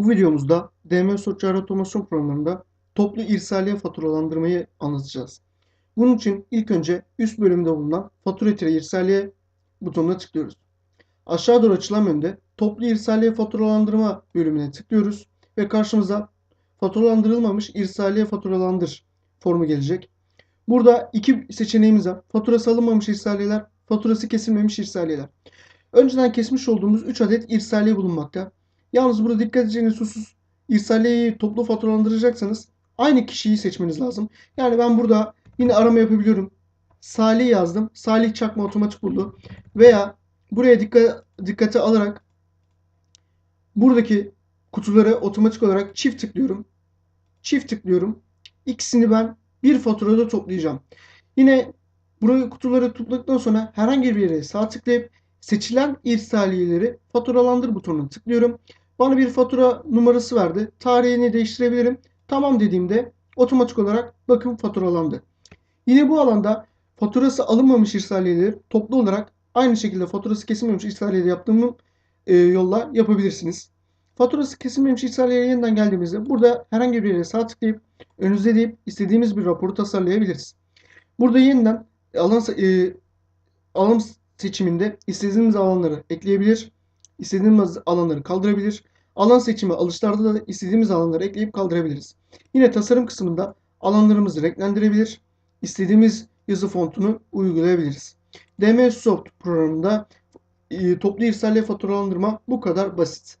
Bu videomuzda DM Sosyal Otomasyon programında toplu irsaliye faturalandırmayı anlatacağız. Bunun için ilk önce üst bölümde bulunan fatura tire irsaliye butonuna tıklıyoruz. Aşağı doğru açılan menüde toplu irsaliye faturalandırma bölümüne tıklıyoruz ve karşımıza faturalandırılmamış irsaliye faturalandır formu gelecek. Burada iki seçeneğimiz var. Faturası alınmamış irsaliyeler, faturası kesilmemiş irsaliyeler. Önceden kesmiş olduğumuz 3 adet irsaliye bulunmakta. Yalnız burada dikkat edeceğiniz husus irsaliyeyi toplu faturalandıracaksanız aynı kişiyi seçmeniz lazım. Yani ben burada yine arama yapabiliyorum. Salih yazdım. Salih Çakma otomatik buldu. Veya buraya dikkat, dikkate alarak buradaki kutuları otomatik olarak çift tıklıyorum. Çift tıklıyorum. İkisini ben bir faturada toplayacağım. Yine burayı kutuları topladıktan sonra herhangi bir yere sağ tıklayıp seçilen irsaliyeleri faturalandır butonuna tıklıyorum. Bana bir fatura numarası verdi. Tarihini değiştirebilirim. Tamam dediğimde otomatik olarak bakım faturalandı. Yine bu alanda faturası alınmamış irsaliyeleri toplu olarak aynı şekilde faturası kesilmemiş irsaliyeleri yaptığım e, yolla yapabilirsiniz. Faturası kesilmemiş irsaliye yeniden geldiğimizde burada herhangi bir yere sağ tıklayıp önünüzde deyip istediğimiz bir raporu tasarlayabiliriz. Burada yeniden alan e, alım seçiminde istediğimiz alanları ekleyebilir, istediğimiz alanları kaldırabilir. Alan seçimi alışlarda da istediğimiz alanları ekleyip kaldırabiliriz. Yine tasarım kısmında alanlarımızı renklendirebilir, istediğimiz yazı fontunu uygulayabiliriz. DM Soft programında e, toplu irsaliye faturalandırma bu kadar basit.